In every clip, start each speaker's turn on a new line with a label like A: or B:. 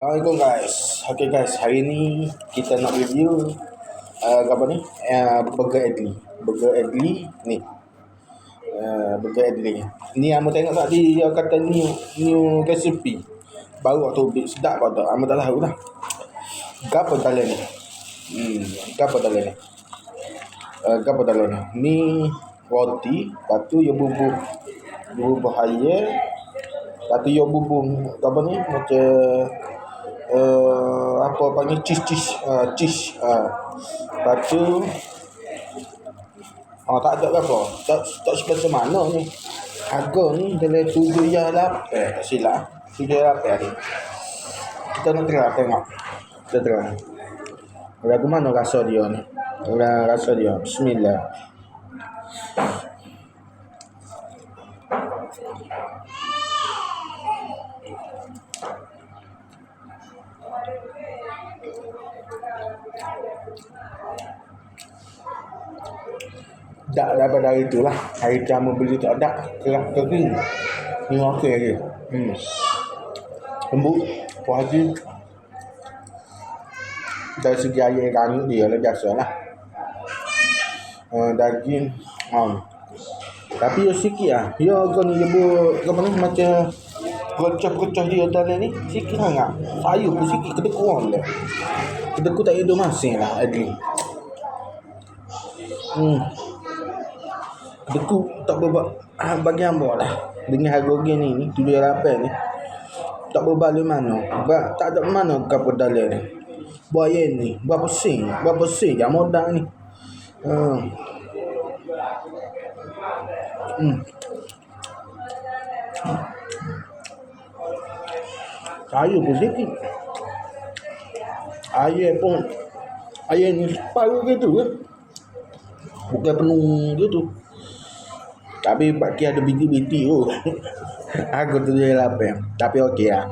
A: Assalamualaikum guys. Okay guys, hari ni kita nak review uh, apa ni? Uh, burger Adli. Burger Adli ni. Uh, burger Adli. Ni amo tengok tadi dia kata new new recipe. Baru waktu bit sedap kau tak. Amo tak tahu lah. Gapo dalam ni? Hmm, gapo dalam ni? Uh, gapo dalam ni? Ni roti, lepas tu ya bubur bubur air, lepas tu ya bubur apa ni? Macam uh, apa panggil cheese cheese uh, cheese uh. lepas tu Oh, tak ada apa. Tak tak seperti mana ni. Harga ni dalam tujuh ya lapan. Tak silap. Tujuh ya lapan ni. Kita nak tengok tengok. Kita tengok. Lagu mana rasa dia ni? Rasa dia. Bismillah. Tak daripada hari tu lah. Hari pertama beli tak ada. Kerak kering. Ni okey lagi. Hmm. Lembut. Puas hati. Dari segi air rangut dia lah biasa lah. Uh, daging. Um. Tapi ya sikit lah. Ya kau ni jebut. Apa ni macam. Kecah-kecah dia dalam ni. Sikit sangat. Sayur pun sikit. Kedekut orang lah. Kedekut tak hidup masing lah. Adli. Hmm. Deku tak berbuat ah, bagi hamba lah. Dengan harga gini ni, tujuh lapan ni. Tak berbalik mana. Ba, tak ada mana kapal dalam ni. Buaya ni, berapa sen? Berapa sen je modal ni. Hmm. Hmm. Saya pun sikit. Air pun Air ni separuh gitu kan. Bukan penuh gitu. Tapi bagi ada binti-binti tu. Aku tu je lapar. Tapi okey lah.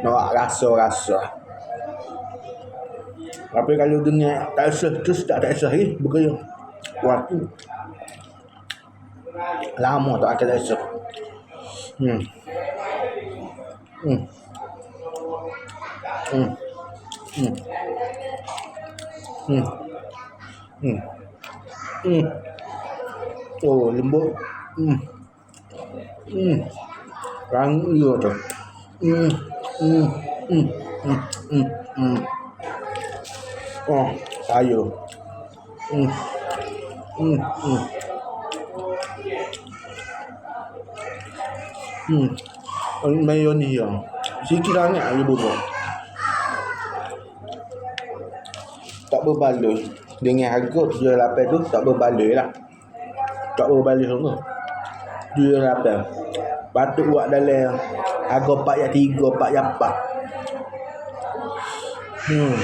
A: Nak rasa-rasa. Tapi kalau dengar tak usah terus tak tak usah eh. Bergaya. Waktu. Lama tak akan rasa. Hmm. Hmm. Hmm. Hmm. Hmm. Hmm. Hmm. Oh, lembut. Hmm. Hmm. Rangut dia tu. Hmm. Hmm. Hmm. Hmm. Hmm. Hmm. Oh, sayur. Hmm. Hmm. Hmm. Hmm. Ini mayonis ya. Sikit sangat dia bubur. Tak berbaloi. Dengan harga tujuh lapan tu tak berbaloi lah. tak bawah balik sana dia apa patut buat dalam. Aga pak yang tiga pak yang empat. Hmm.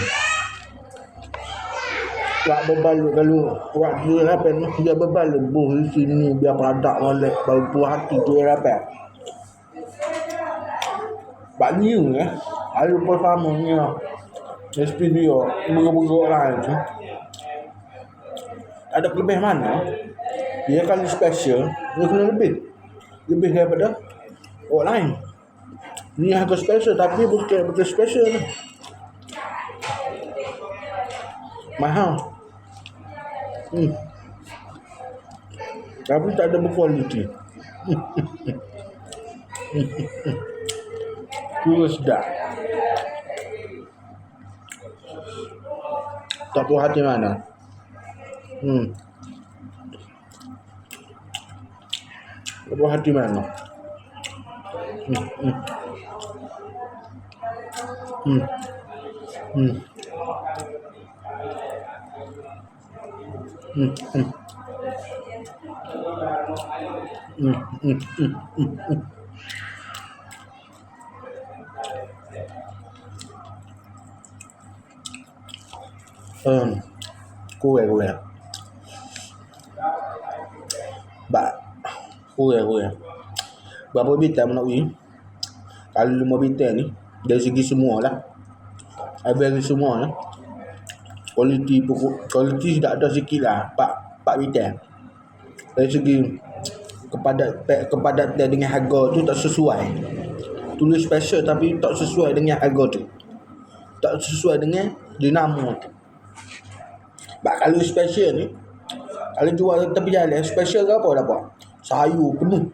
A: Tak berbalut kalau buat dia apa ni dia berbalut. Buh di sini dia padak oleh bau buah hati tu dia apa Pak Niu ya Ayo sama ni lah SP dia Muka-muka lain tu. Ada kelebih mana. Dia kalau special, dia kena lebih. Lebih daripada orang lain. Ni harga special tapi bukan betul special ni. Mahal. Hmm. Tapi tak ada berkualiti. Kurus dah. Tak puas hati mana? Hmm. 그리고 하지만 음, 음. 음. 음. 음. 음. 음, 음, 음, 음, 음. 음, 구해, 구해. Kurang. Berapa bintang nak win? Kalau lima bintang ni, dari segi semua lah. Habis semua lah. Kualiti pokok, kualiti sudah ada sikit lah. Pak, pak bintang. Dari segi kepada kepada dengan harga tu tak sesuai. Tulis special tapi tak sesuai dengan harga tu. tak sesuai dengan dinamo tu. Bak kalau special ni kalau jual tepi jalan special ke apa dapat? Sayur penuh.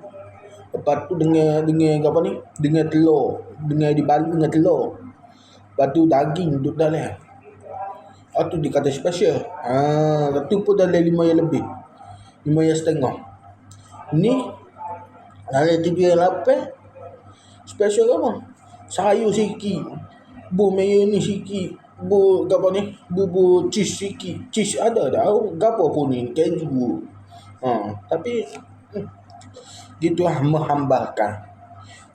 A: Lepas tu dengan dengan apa ni? Dengan telur, dengan dibalut dengan telur. Lepas tu daging duduk dalam. Ah tu dia kata special. Ha, tu pun dalam lima yang lebih. Lima yang setengah. Ni dalam tujuh yang lapan special ke apa? Sayur sikit. Bu mayonnaise sikit. Bu apa ni? Bubur cheese sikit. Cheese ada dah. Gapo pun ni keju. Ha, tapi hmm, gitu lah menghambarkan.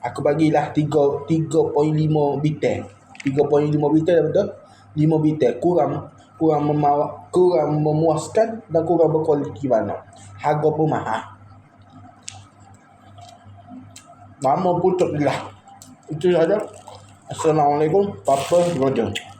A: Aku bagilah 3 3.5 bitel. 3.5 bitel betul? 5 bitel kurang kurang memawa, kurang memuaskan dan kurang berkualiti mana. Harga pun mahal. Nama pun tak lah. Itu saja. Assalamualaikum. Papa Roger.